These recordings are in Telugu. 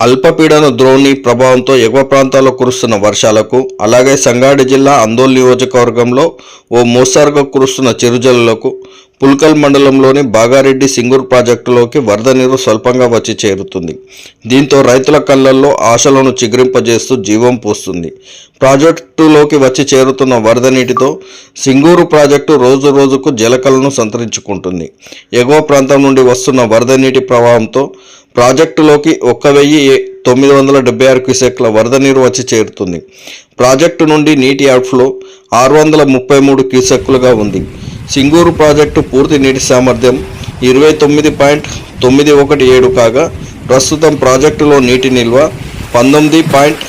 అల్పపీడన ద్రోణి ప్రభావంతో ఎగువ ప్రాంతాల్లో కురుస్తున్న వర్షాలకు అలాగే సంగారెడ్డి జిల్లా అందోల్ నియోజకవర్గంలో ఓ మోసారుగా కురుస్తున్న చిరుజల్లులకు పుల్కల్ మండలంలోని బాగారెడ్డి సింగూర్ ప్రాజెక్టులోకి వరద నీరు స్వల్పంగా వచ్చి చేరుతుంది. దీంతో రైతుల కళ్ళల్లో ఆశలను చిగురింపజేస్తూ జీవం పోస్తుంది. ప్రాజెక్టులోకి వచ్చి చేరుతున్న వరద నీటితో సింగూరు ప్రాజెక్టు రోజు రోజుకు జలకలను సంతరించుకుంటుంది. ఎగువ ప్రాంతం నుండి వస్తున్న వరద నీటి ప్రవాహంతో ప్రాజెక్టులోకి ఒక్క వెయ్యి తొమ్మిది వందల డెబ్బై ఆరు క్యూసెక్ల వరద నీరు వచ్చి చేరుతుంది. ప్రాజెక్టు నుండి నీటి అవుట్ఫ్లో ఆరు వందల ముప్పై మూడు క్యూసెక్లుగా ఉంది. సింగూరు ప్రాజెక్టు పూర్తి నీటి సామర్థ్యం ఇరవై తొమ్మిది పాయింట్ తొమ్మిది ఒకటి ఏడు కాగా ప్రస్తుతం ప్రాజెక్టులో నీటి నిల్వ పంతొమ్మిది పాయింట్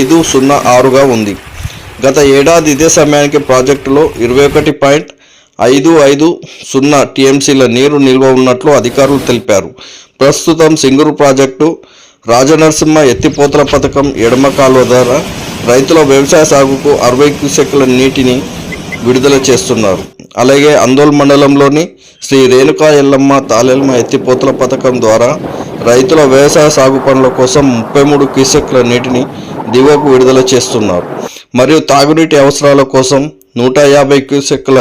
ఐదు సున్నా ఆరుగా ఉంది. గత ఏడాది ఇదే సమయానికి ప్రాజెక్టులో ఇరవై ఒకటి పాయింట్ ఐదు ఐదు సున్నా టీఎంసీల నీరు నిల్వ ఉన్నట్లు అధికారులు తెలిపారు. ప్రస్తుతం సింగూరు ప్రాజెక్టు రాజనరసింహ ఎత్తిపోతల పథకం ఎడమ కాలువ ద్వారా రైతుల వ్యవసాయ సాగుకు అరవై క్యూసెక్ల నీటిని విడుదల చేస్తున్నారు. అలాగే అందోల్ మండలంలోని శ్రీ రేణుకా ఎల్లమ్మ తాలెల్మ ఎత్తిపోతల పథకం ద్వారా రైతుల వ్యవసాయ సాగు పనుల కోసం ముప్పై మూడు క్యూసెక్ల నీటిని దిగువకు విడుదల చేస్తున్నారు. మరియు తాగునీటి అవసరాల కోసం నూట యాభై క్యూసెక్ల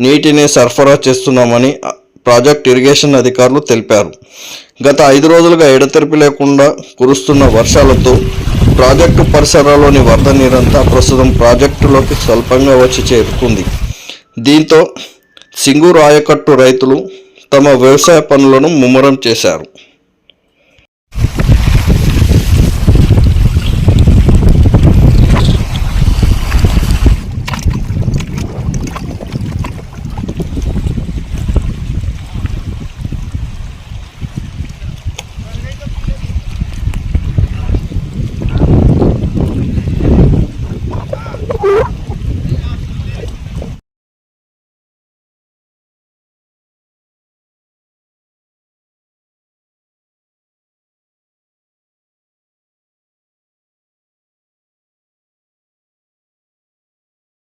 నీటిని సరఫరా చేస్తున్నామని ప్రాజెక్ట్ ఇరిగేషన్ అధికారులు తెలిపారు. గత ఐదు రోజులుగా ఎడతెరిపి లేకుండా కురుస్తున్న వర్షాలతో ప్రాజెక్టు పరిసరాల్లోని వరద నీరంతా ప్రస్తుతం ప్రాజెక్టులోకి స్వల్పంగా వచ్చి చేరుకుంది. దీంతో సింగూరు ఆయకట్టు రైతులు తమ వ్యవసాయ పనులను ముమ్మరం చేశారు.